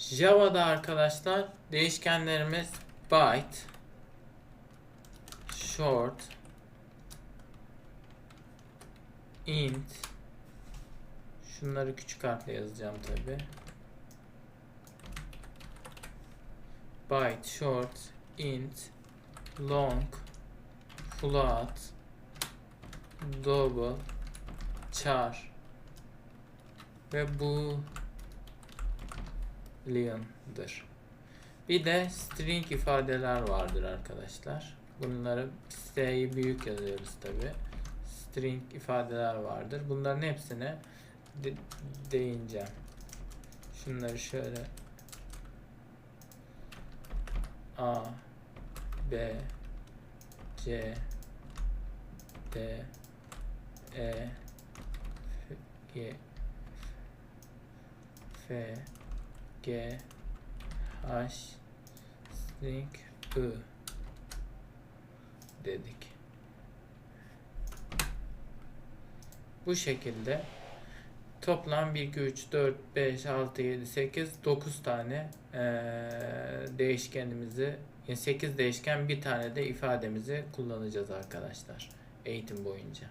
Java'da arkadaşlar değişkenlerimiz byte, short, int. Şunları küçük harfle yazacağım tabi. Byte, short, int, long, float, double, char ve bu Leon'dır. Bir de string ifadeler vardır arkadaşlar. Bunları S'yi büyük yazıyoruz tabi. String ifadeler vardır. Bunların hepsine de- değineceğim. Şunları şöyle A B C D E F G F G H string I dedik. Bu şekilde toplam 1, 2, 3, 4, 5, 6, 7, 8, 9 tane eee, değişkenimizi, yani 8 değişken bir tane de ifademizi kullanacağız arkadaşlar eğitim boyunca.